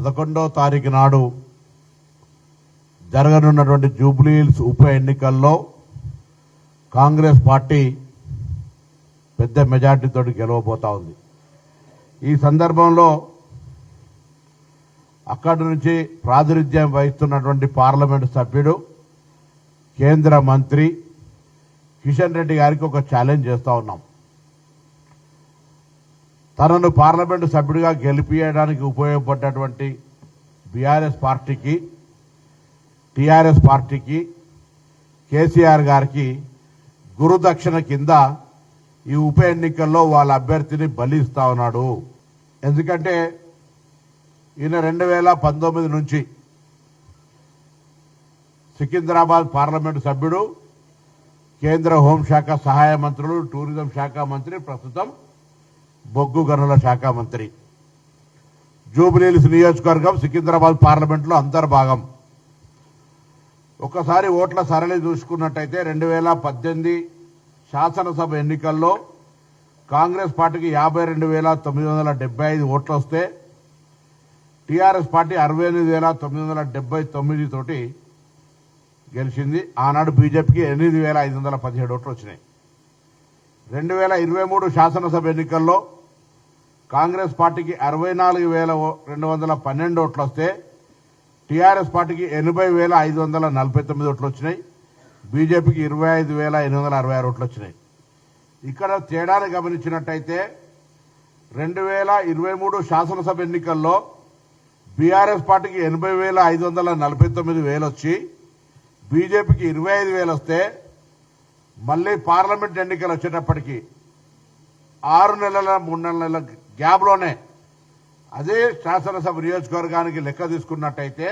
పదకొండవ తారీఖు నాడు జరగనున్నటువంటి జూబ్లీహిల్స్ ఉప ఎన్నికల్లో కాంగ్రెస్ పార్టీ పెద్ద మెజార్టీతో గెలవబోతా ఉంది. ఈ సందర్భంలో అక్కడి నుంచి ప్రాతినిధ్యం వహిస్తున్నటువంటి పార్లమెంటు సభ్యుడు కేంద్ర మంత్రి కిషన్ రెడ్డి గారికి ఒక ఛాలెంజ్ చేస్తూ ఉన్నాం. తనను పార్లమెంటు సభ్యుడిగా గెలిపించడానికి ఉపయోగపడ్డటువంటి బీఆర్ఎస్ పార్టీకి టీఆర్ఎస్ పార్టీకి కేసీఆర్ గారికి గురుదక్షిణ కింద ఈ ఉప ఎన్నికల్లో వాళ్ళ అభ్యర్థిని బలిస్తా ఉన్నాడు. ఎందుకంటే ఈయన రెండు వేల పంతొమ్మిది నుంచి సికింద్రాబాద్ పార్లమెంటు సభ్యుడు కేంద్ర హోంశాఖ సహాయ మంత్రులు టూరిజం శాఖ మంత్రి ప్రస్తుతం బొగ్గు గనుల శాఖ మంత్రి. జూబిలీహిల్స్ నియోజకవర్గం సికింద్రాబాద్ పార్లమెంట్లో అంతర్భాగం. ఒకసారి ఓట్ల సరళి చూసుకున్నట్టయితే రెండు వేల పద్దెనిమిది శాసనసభ ఎన్నికల్లో కాంగ్రెస్ పార్టీకి యాభై రెండు వేల తొమ్మిది వందల డెబ్బై ఐదు ఓట్లు వస్తే టీఆర్ఎస్ పార్టీ అరవై ఎనిమిది వేల తొమ్మిది వందల డెబ్బై తొమ్మిది తోటి గెలిచింది. ఆనాడు బీజేపీకి ఎనిమిది వేల ఐదు వందల పదిహేడు ఓట్లు వచ్చినాయి. రెండు వేల ఇరవై మూడు శాసనసభ ఎన్నికల్లో కాంగ్రెస్ పార్టీకి అరవై నాలుగు వేల ఓ- రెండు వందల పన్నెండు ఓట్లు వస్తే టీఆర్ఎస్ పార్టీకి ఎనభై వేల ఐదు వందల నలభై తొమ్మిది ఓట్లు వచ్చినాయి. బీజేపీకి ఇరవై ఐదు వేల ఎనిమిది వందల అరవై ఆరు ఓట్లు వచ్చినాయి. ఇక్కడ తేడాను గమనించినట్టయితే రెండు వేల ఇరవై మూడు శాసనసభ ఎన్నికల్లో బీఆర్ఎస్ పార్టీకి ఎనభై వేల ఐదు వందల నలభై తొమ్మిది వేలు వచ్చి బీజేపీకి ఇరవై ఐదు వేలు వస్తే మళ్ళీ పార్లమెంట్ ఎన్నికలు వచ్చేటప్పటికి ఆరు నెలల మూడు నెలల గ్యాప్లోనే. అదే శాసనసభ నియోజకవర్గానికి లెక్క తీసుకున్నట్టయితే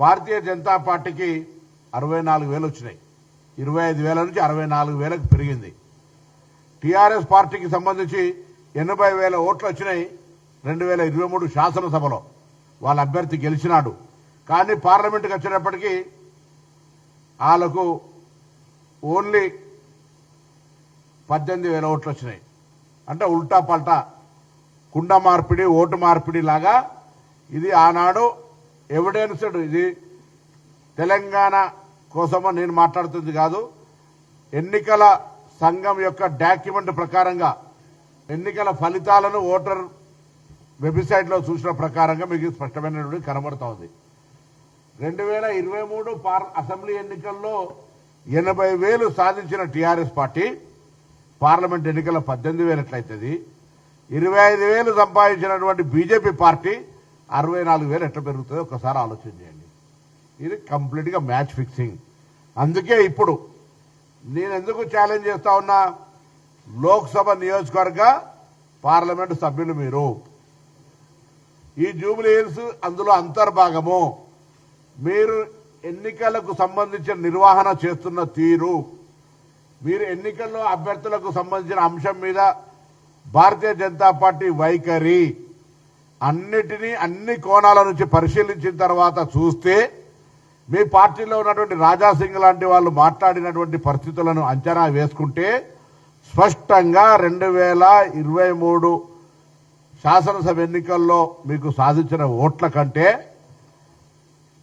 భారతీయ జనతా పార్టీకి అరవై నాలుగు వేలు వచ్చినాయి. ఇరవై ఐదు వేల నుంచి అరవై నాలుగు వేలకు పెరిగింది. టీఆర్ఎస్ పార్టీకి సంబంధించి ఎనభై వేల ఓట్లు వచ్చినాయి రెండు వేల ఇరవై మూడు శాసనసభలో. వాళ్ళ అభ్యర్థి గెలిచినాడు. కానీ పార్లమెంటుకి వచ్చినప్పటికీ వాళ్ళకు ఓన్లీ పద్దెనిమిది వేల ఓట్లు వచ్చినాయి. అంటే ఉల్టా పల్టా. కుండ మార్పిడి ఓటు మార్పిడి లాగా ఇది ఆనాడు ఎవిడెన్స్డ్ ఇది తెలంగాణ కోసమో నేను మాట్లాడుతుంది కాదు. ఎన్నికల సంఘం యొక్క డాక్యుమెంట్ ప్రకారంగా ఎన్నికల ఫలితాలను ఓటర్ వెబ్సైట్లో చూసిన ప్రకారంగా మీకు స్పష్టమైనటువంటి కనబడతా ఉంది రెండు వేల ఇరవై మూడు పార్ అసెంబ్లీ ఎన్నికల్లో ఎనభై వేలు సాధించిన టీఆర్ఎస్ పార్టీ పార్లమెంట్ ఎన్నికల పద్దెనిమిది వేలు ఎట్లయితుంది? ఇరవై ఐదు వేలు సంపాదించినటువంటి బీజేపీ పార్టీ అరవై నాలుగు వేలు ఎట్లా పెరుగుతుందో ఒకసారి ఆలోచన చేయండి. ఇది కంప్లీట్గా మ్యాచ్ ఫిక్సింగ్. అందుకే ఇప్పుడు నేను ఎందుకు ఛాలెంజ్ చేస్తా ఉన్నా? లోక్సభ నియోజకవర్గ పార్లమెంటు సభ్యులు మీరు. ఈ జూబ్లీ హిల్స్ అందులో అంతర్భాగము. మీరు ఎన్నికలకు సంబంధించిన నిర్వహణ చేస్తున్న తీరు. మీరు ఎన్నికల్లో అభ్యర్థులకు సంబంధించిన అంశం మీద భారతీయ జనతా పార్టీ వైఖరి అన్నిటినీ అన్ని కోణాల నుంచి పరిశీలించిన తర్వాత చూస్తే మీ పార్టీలో ఉన్నటువంటి రాజాసింగ్ లాంటి వాళ్ళు మాట్లాడినటువంటి పరిస్థితులను అంచనా వేసుకుంటే స్పష్టంగా రెండు వేల ఇరవై మూడు శాసనసభ ఎన్నికల్లో మీకు సాధించిన ఓట్ల కంటే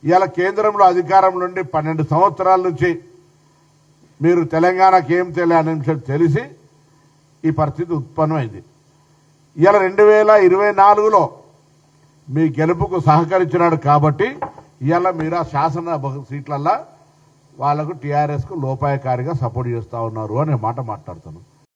ఇవాళ కేంద్రంలో అధికారం నుండి పన్నెండు సంవత్సరాల నుంచి మీరు తెలంగాణకి ఏం తెలియని అంశం తెలిసి ఈ పరిస్థితి ఉత్పన్నమైంది. ఇలా రెండు వేల ఇరవై నాలుగులో మీ గెలుపుకు సహకరించినాడు కాబట్టి ఇలా మీరు ఆ శాసన బహు- సీట్లల్లో వాళ్ళకు టీఆర్ఎస్కు లోపాయకారిగా సపోర్ట్ చేస్తూ ఉన్నారు అనే మాట మాట్లాడుతున్నాను